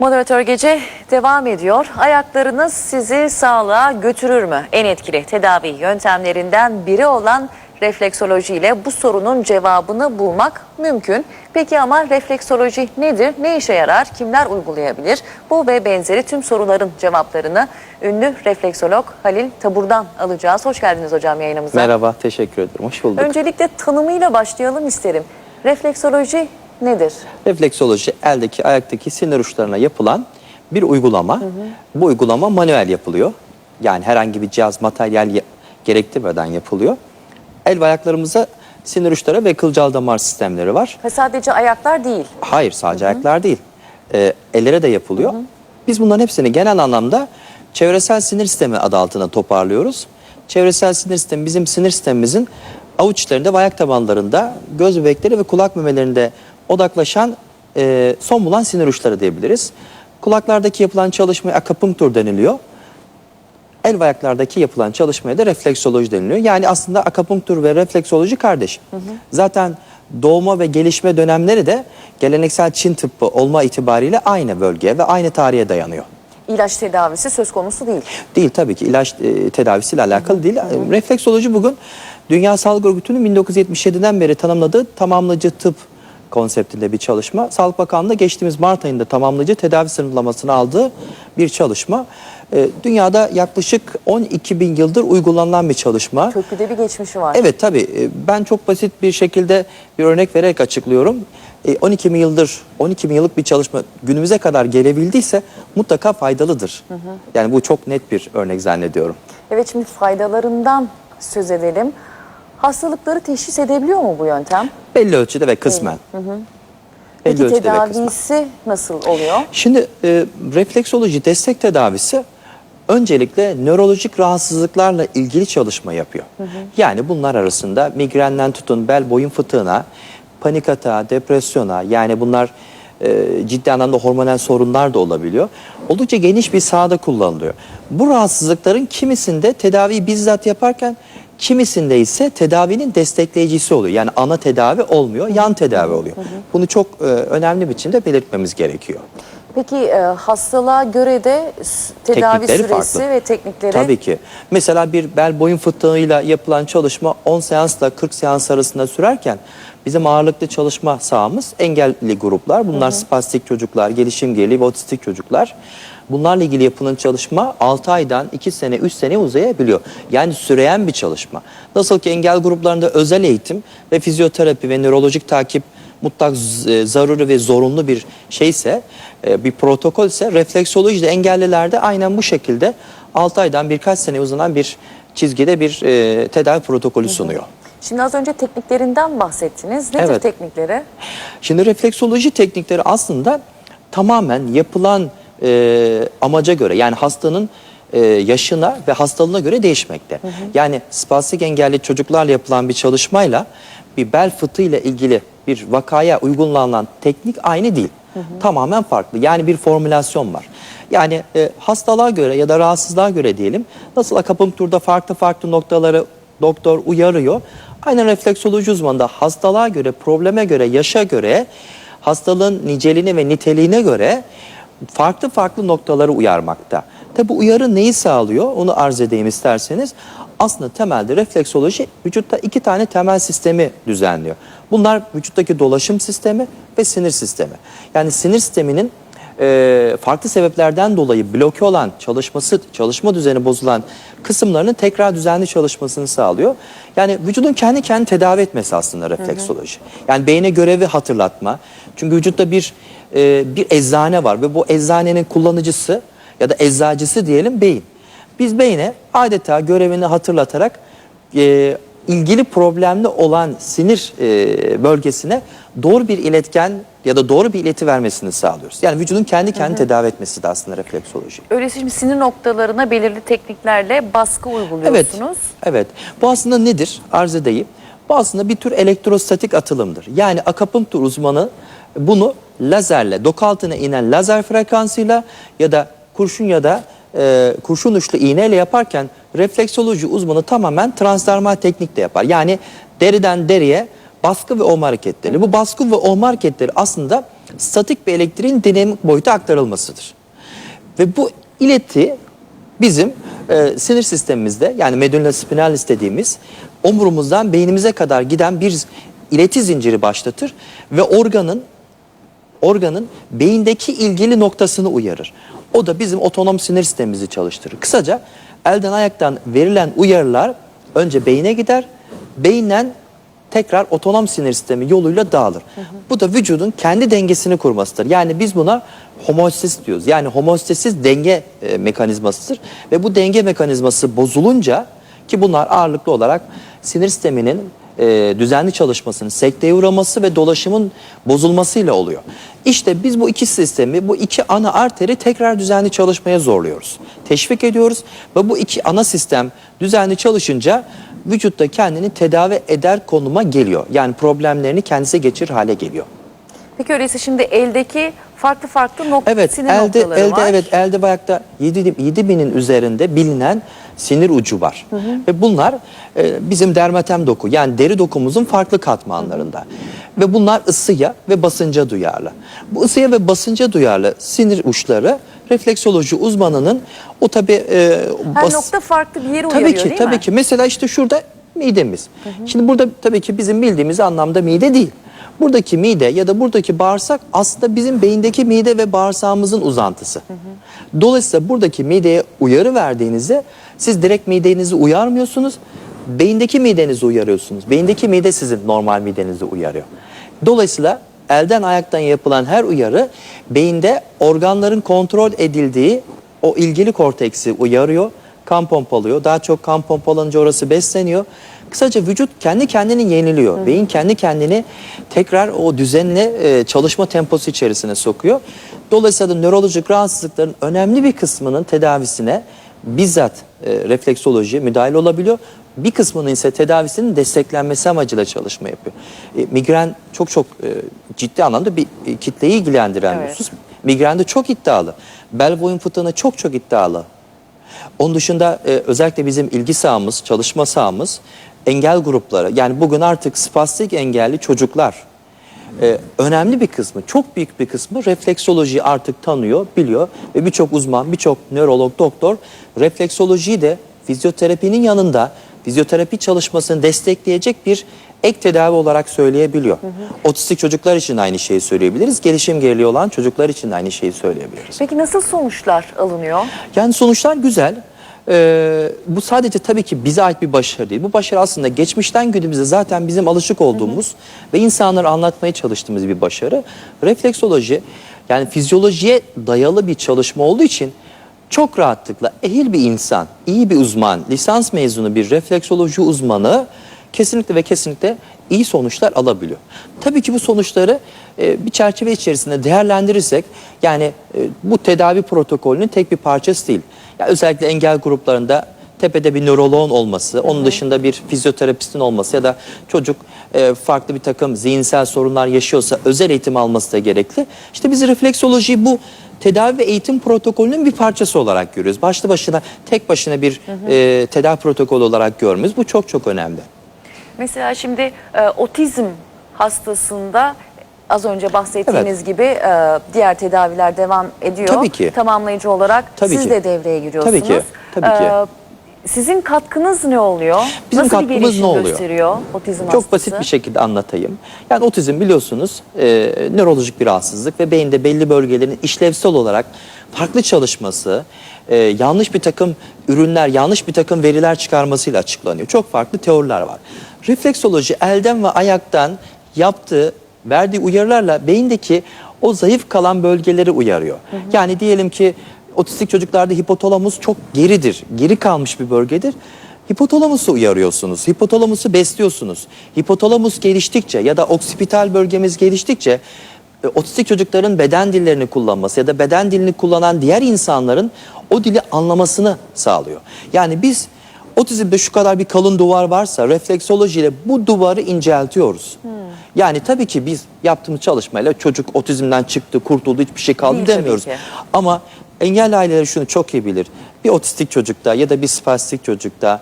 Moderatör gece devam ediyor. Ayaklarınız sizi sağlığa götürür mü? En etkili tedavi yöntemlerinden biri olan refleksoloji ile bu sorunun cevabını bulmak mümkün. Peki ama refleksoloji nedir? Ne işe yarar? Kimler uygulayabilir? Bu ve benzeri tüm soruların cevaplarını ünlü refleksolog Halil Tabur'dan alacağız. Hoş geldiniz hocam yayınımıza. Merhaba, teşekkür ederim. Hoş bulduk. Öncelikle tanımıyla başlayalım isterim. Refleksoloji nedir? Refleksoloji eldeki, ayaktaki sinir uçlarına yapılan bir uygulama. Bu uygulama manuel yapılıyor. Yani herhangi bir cihaz, materyal ya- gerektirmeden yapılıyor. El ve ayaklarımıza sinir uçları ve kılcal damar sistemleri var. Ve sadece ayaklar değil. Hayır, sadece ayaklar değil. Ee, ellere de yapılıyor. Biz bunların hepsini genel anlamda çevresel sinir sistemi adı altında toparlıyoruz. Çevresel sinir sistemi bizim sinir sistemimizin avuç içlerinde ve ayak tabanlarında, göz bebekleri ve kulak memelerinde odaklaşan e, son bulan sinir uçları diyebiliriz. Kulaklardaki yapılan çalışmaya akupunktur deniliyor. El ve ayaklardaki yapılan çalışmaya da refleksoloji deniliyor. Yani aslında akupunktur ve refleksoloji kardeş. Zaten doğma ve gelişme dönemleri de geleneksel Çin tıbbı olma itibariyle aynı bölgeye ve aynı tarihe dayanıyor. İlaç tedavisi söz konusu değil. Değil tabii ki ilaç e, tedavisiyle alakalı değil. E, Refleksoloji bugün Dünya Sağlık Örgütü'nün 1977'den beri tanımladığı tamamlayıcı tıp konseptinde bir çalışma. Sağlık Bakanlığı geçtiğimiz Mart ayında tamamlayıcı tedavi sınıflamasını aldığı bir çalışma. E, Dünyada yaklaşık 12 bin yıldır uygulanan bir çalışma. Köklü de bir geçmişi var. Evet tabii E, ben çok basit bir şekilde bir örnek vererek açıklıyorum. E, 12 bin yıldır 12 bin yıllık bir çalışma günümüze kadar gelebildiyse mutlaka faydalıdır. Yani bu çok net bir örnek zannediyorum. Evet şimdi faydalarından söz edelim. Hastalıkları teşhis edebiliyor mu bu yöntem? Belli ölçüde ve kısmen. Peki Belli ölçüde ve kısmen. tedavisi nasıl oluyor? Şimdi e, refleksoloji destek tedavisi öncelikle nörolojik rahatsızlıklarla ilgili çalışma yapıyor. Yani bunlar arasında migrenden tutun bel boyun fıtığına, panik atağa, depresyona yani bunlar e, ciddi anlamda hormonal sorunlar da olabiliyor. Oldukça geniş bir sahada kullanılıyor. Bu rahatsızlıkların kimisinde tedaviyi bizzat yaparken kimisinde ise tedavinin destekleyicisi oluyor. Yani ana tedavi olmuyor, yan tedavi oluyor. Bunu çok e, önemli biçimde belirtmemiz gerekiyor. Peki e, hastalığa göre de tedavi Teknikleri süresi farklı. ve teknikleri Tabii ki. Mesela bir bel boyun fıtığıyla yapılan çalışma 10 seansla 40 seans arasında sürerken bizim ağırlıklı çalışma sahamız engelli gruplar. Bunlar spastik çocuklar, gelişim geriliği ve otistik çocuklar. Bunlarla ilgili yapılan çalışma 6 aydan 2 sene 3 sene uzayabiliyor. Yani süreyen bir çalışma. Nasıl ki engel gruplarında özel eğitim ve fizyoterapi ve nörolojik takip mutlak e, zaruri ve zorunlu bir şeyse, e, bir protokol ise refleksoloji de engellilerde aynen bu şekilde 6 aydan birkaç sene uzanan bir çizgide bir e, tedavi protokolü sunuyor. Şimdi az önce tekniklerinden bahsettiniz. Nedir Evet. teknikleri? Şimdi refleksoloji teknikleri aslında tamamen yapılan e, amaca göre yani hastanın e, yaşına ve hastalığına göre değişmekte. Yani spastik engelli çocuklarla yapılan bir çalışmayla bir bel fıtığıyla ilgili bir vakaya uygulanan teknik aynı değil. Tamamen farklı. Yani bir formülasyon var. Yani e, hastalığa göre ya da rahatsızlığa göre diyelim nasıl akupunkturda farklı farklı noktaları doktor uyarıyor. Aynen refleksoloji uzmanı da hastalığa göre, probleme göre, yaşa göre, hastalığın niceliğine ve niteliğine göre farklı farklı noktaları uyarmakta. Tabi bu uyarı neyi sağlıyor? Onu arz edeyim isterseniz. Aslında temelde refleksoloji vücutta iki tane temel sistemi düzenliyor. Bunlar vücuttaki dolaşım sistemi ve sinir sistemi. Yani sinir sisteminin e, farklı sebeplerden dolayı bloke olan çalışması, çalışma düzeni bozulan kısımlarının tekrar düzenli çalışmasını sağlıyor. Yani vücudun kendi kendini tedavi etmesi aslında refleksoloji. Yani beyne görevi hatırlatma. Çünkü vücutta bir e, bir eczane var ve bu eczanenin kullanıcısı ya da eczacısı diyelim beyin. Biz beyne adeta görevini hatırlatarak e, ilgili problemli olan sinir e, bölgesine doğru bir iletken ya da doğru bir ileti vermesini sağlıyoruz. Yani vücudun kendi kendini tedavi etmesi de aslında refleksoloji. Öyleyse şimdi sinir noktalarına belirli tekniklerle baskı Evet, uyguluyorsunuz. evet. Bu aslında nedir? Arz edeyim. Bu aslında bir tür elektrostatik atılımdır. Yani akupunktur uzmanı bunu lazerle, doku altına inen lazer frekansıyla ya da kurşun ya da e, kurşun uçlu iğneyle yaparken refleksoloji uzmanı tamamen transdermal teknikle yapar. Yani deriden deriye baskı ve olma hareketleri. Bu baskı ve olma hareketleri aslında statik bir elektriğin dinamik boyuta aktarılmasıdır. Ve bu ileti bizim e, sinir sistemimizde yani medulla spinalis dediğimiz omurumuzdan beynimize kadar giden bir ileti zinciri başlatır ve organın organın beyindeki ilgili noktasını uyarır. O da bizim otonom sinir sistemimizi çalıştırır. Kısaca elden ayaktan verilen uyarılar önce beyine gider, beyinden tekrar otonom sinir sistemi yoluyla dağılır. Bu da vücudun kendi dengesini kurmasıdır. Yani biz buna homeostasis diyoruz. Yani homeostasis denge e, mekanizmasıdır ve bu denge mekanizması bozulunca ki bunlar ağırlıklı olarak sinir sisteminin e, düzenli çalışmasının sekteye uğraması ve dolaşımın bozulmasıyla oluyor. İşte biz bu iki sistemi, bu iki ana arteri tekrar düzenli çalışmaya zorluyoruz. Teşvik ediyoruz ve bu iki ana sistem düzenli çalışınca vücutta kendini tedavi eder konuma geliyor. Yani problemlerini kendisi geçirir hale geliyor. Peki öyleyse şimdi eldeki farklı farklı nok Evet, sinir elde noktaları elde var. evet elde ve ayakta 7 7000'in üzerinde bilinen sinir ucu var. Ve bunlar e, bizim dermatem doku yani deri dokumuzun farklı katmanlarında. Ve bunlar ısıya ve basınca duyarlı. Bu ısıya ve basınca duyarlı sinir uçları refleksoloji uzmanının o tabi e, Her bas- nokta farklı bir Tabii uyarıyor ki, değil tabii mi? ki. Mesela işte şurada midemiz. Şimdi burada tabii ki bizim bildiğimiz anlamda mide değil. Buradaki mide ya da buradaki bağırsak aslında bizim beyindeki mide ve bağırsağımızın uzantısı. Dolayısıyla buradaki mideye uyarı verdiğinizde siz direkt midenizi uyarmıyorsunuz. Beyindeki midenizi uyarıyorsunuz. Beyindeki mide sizin normal midenizi uyarıyor. Dolayısıyla elden ayaktan yapılan her uyarı beyinde organların kontrol edildiği o ilgili korteksi uyarıyor kan pompalıyor. Daha çok kan pompalanınca orası besleniyor. Kısaca vücut kendi kendini yeniliyor. Beyin kendi kendini tekrar o düzenli e, çalışma temposu içerisine sokuyor. Dolayısıyla da nörolojik rahatsızlıkların önemli bir kısmının tedavisine bizzat e, refleksoloji müdahil olabiliyor. Bir kısmının ise tedavisinin desteklenmesi amacıyla çalışma yapıyor. E, migren çok çok e, ciddi anlamda bir e, kitleyi ilgilendiren bir Evet. husus. Migrende çok iddialı. Bel boyun fıtığına çok çok iddialı. Onun dışında e, özellikle bizim ilgi sahamız, çalışma sahamız engel grupları. Yani bugün artık spastik engelli çocuklar e, önemli bir kısmı, çok büyük bir kısmı refleksolojiyi artık tanıyor, biliyor ve birçok uzman, birçok nörolog, doktor refleksolojiyi de fizyoterapinin yanında fizyoterapi çalışmasını destekleyecek bir ek tedavi olarak söyleyebiliyor. Otistik çocuklar için aynı şeyi söyleyebiliriz. Gelişim geriliği olan çocuklar için aynı şeyi söyleyebiliriz. Peki nasıl sonuçlar alınıyor? Yani sonuçlar güzel. Ee, bu sadece tabii ki bize ait bir başarı değil. Bu başarı aslında geçmişten günümüze zaten bizim alışık olduğumuz ve insanlara anlatmaya çalıştığımız bir başarı. Refleksoloji yani fizyolojiye dayalı bir çalışma olduğu için çok rahatlıkla ehil bir insan, iyi bir uzman, lisans mezunu bir refleksoloji uzmanı kesinlikle ve kesinlikle iyi sonuçlar alabiliyor. Tabii ki bu sonuçları e, bir çerçeve içerisinde değerlendirirsek yani e, bu tedavi protokolünün tek bir parçası değil. Ya özellikle engel gruplarında tepede bir nöroloğun olması, onun dışında bir fizyoterapistin olması ya da çocuk e, farklı bir takım zihinsel sorunlar yaşıyorsa özel eğitim alması da gerekli. İşte biz refleksolojiyi bu tedavi ve eğitim protokolünün bir parçası olarak görüyoruz. Başlı başına tek başına bir e, tedavi protokolü olarak görmüyoruz. Bu çok çok önemli. Mesela şimdi e, otizm hastasında az önce bahsettiğiniz Evet. gibi e, diğer tedaviler devam ediyor. Tabii ki. Tamamlayıcı olarak Tabii siz ki. de devreye giriyorsunuz. Tabii ki, tabii ki. E, sizin katkınız ne oluyor? Bizim Nasıl bir katkımız gelişim ne oluyor? gösteriyor otizm Çok hastası? basit bir şekilde anlatayım. Yani otizm biliyorsunuz e, nörolojik bir rahatsızlık ve beyinde belli bölgelerin işlevsel olarak farklı çalışması, e, yanlış bir takım ürünler, yanlış bir takım veriler çıkarmasıyla açıklanıyor. Çok farklı teoriler var. Refleksoloji elden ve ayaktan yaptığı, verdiği uyarılarla beyindeki o zayıf kalan bölgeleri uyarıyor. Yani diyelim ki otistik çocuklarda hipotalamus çok geridir, geri kalmış bir bölgedir. Hipotalamusu uyarıyorsunuz, hipotalamusu besliyorsunuz. Hipotalamus geliştikçe ya da oksipital bölgemiz geliştikçe e, otistik çocukların beden dillerini kullanması ya da beden dilini kullanan diğer insanların o dili anlamasını sağlıyor. Yani biz otizmde şu kadar bir kalın duvar varsa refleksolojiyle bu duvarı inceltiyoruz. Yani tabii ki biz yaptığımız çalışmayla çocuk otizmden çıktı, kurtuldu, hiçbir şey kaldı Değil demiyoruz. Ama engelli aileler şunu çok iyi bilir. Bir otistik çocukta ya da bir spastik çocukta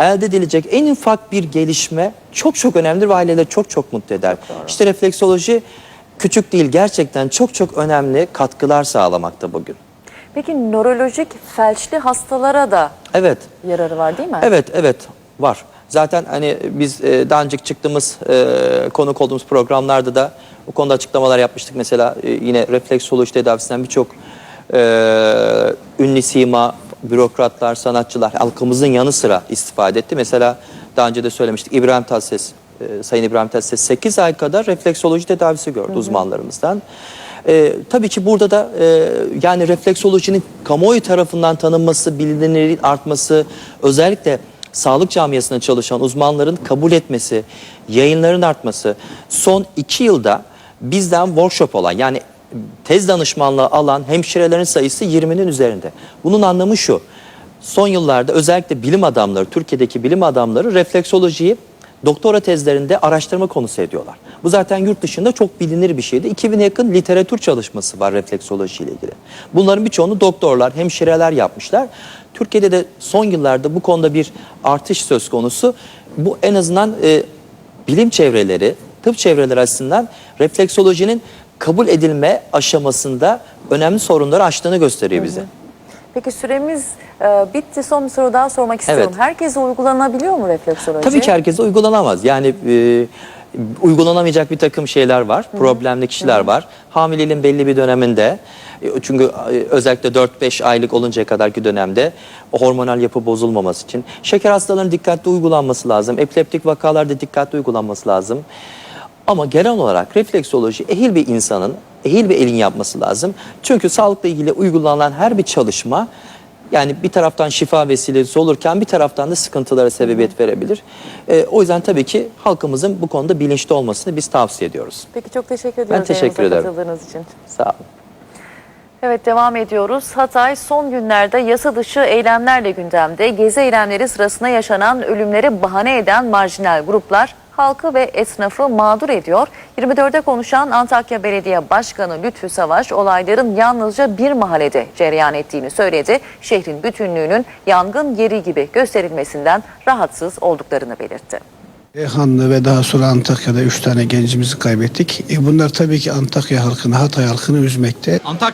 elde edilecek en ufak bir gelişme çok çok önemlidir ve aileleri çok çok mutlu eder. İşte refleksoloji küçük değil gerçekten çok çok önemli katkılar sağlamakta bugün. Peki nörolojik felçli hastalara da Evet. yararı var değil mi? Evet, evet var. Zaten hani biz e, daha önce çıktığımız e, konuk olduğumuz programlarda da bu konuda açıklamalar yapmıştık. Mesela e, yine refleksoloji tedavisinden birçok e, ünlü sima, bürokratlar, sanatçılar halkımızın yanı sıra istifade etti. Mesela daha önce de söylemiştik İbrahim Tatlıses, e, Sayın İbrahim Tatlıses 8 ay kadar refleksoloji tedavisi gördü uzmanlarımızdan. Ee, tabii ki burada da e, yani refleksolojinin kamuoyu tarafından tanınması, bilinirliğin artması, özellikle sağlık camiasında çalışan uzmanların kabul etmesi, yayınların artması, son iki yılda bizden workshop olan yani tez danışmanlığı alan hemşirelerin sayısı 20'nin üzerinde. Bunun anlamı şu, son yıllarda özellikle bilim adamları, Türkiye'deki bilim adamları refleksolojiyi doktora tezlerinde araştırma konusu ediyorlar. Bu zaten yurt dışında çok bilinir bir şeydi. 2000'e yakın literatür çalışması var refleksoloji ile ilgili. Bunların birçoğunu doktorlar, hemşireler yapmışlar. Türkiye'de de son yıllarda bu konuda bir artış söz konusu. Bu en azından e, bilim çevreleri, tıp çevreleri açısından refleksolojinin kabul edilme aşamasında önemli sorunları aştığını gösteriyor bize. Peki süremiz e, bitti. Son bir soru daha sormak istiyorum. Evet. Herkese uygulanabiliyor mu refleksoloji? Tabii ki herkese uygulanamaz. Yani e, uygulanamayacak bir takım şeyler var. Problemli kişiler var. Hamileliğin belli bir döneminde e, çünkü e, özellikle 4-5 aylık oluncaya kadarki dönemde hormonal yapı bozulmaması için şeker hastalarının dikkatli uygulanması lazım. Epileptik vakalarda dikkatli uygulanması lazım. Ama genel olarak refleksoloji ehil bir insanın, ehil bir elin yapması lazım. Çünkü sağlıkla ilgili uygulanan her bir çalışma yani bir taraftan şifa vesilesi olurken bir taraftan da sıkıntılara sebebiyet verebilir. Ee, o yüzden tabii ki halkımızın bu konuda bilinçli olmasını biz tavsiye ediyoruz. Peki çok teşekkür ediyoruz. teşekkür yayınımıza ederim. katıldığınız için. Sağ olun. Evet devam ediyoruz. Hatay son günlerde yasa dışı eylemlerle gündemde. Gezi eylemleri sırasında yaşanan ölümleri bahane eden marjinal gruplar halkı ve esnafı mağdur ediyor. 24'e konuşan Antakya Belediye Başkanı Lütfü Savaş olayların yalnızca bir mahallede cereyan ettiğini söyledi. Şehrin bütünlüğünün yangın yeri gibi gösterilmesinden rahatsız olduklarını belirtti. Eyhanlı ve daha sonra Antakya'da üç tane gencimizi kaybettik. E bunlar tabii ki Antakya halkını, Hatay halkını üzmekte. Antakya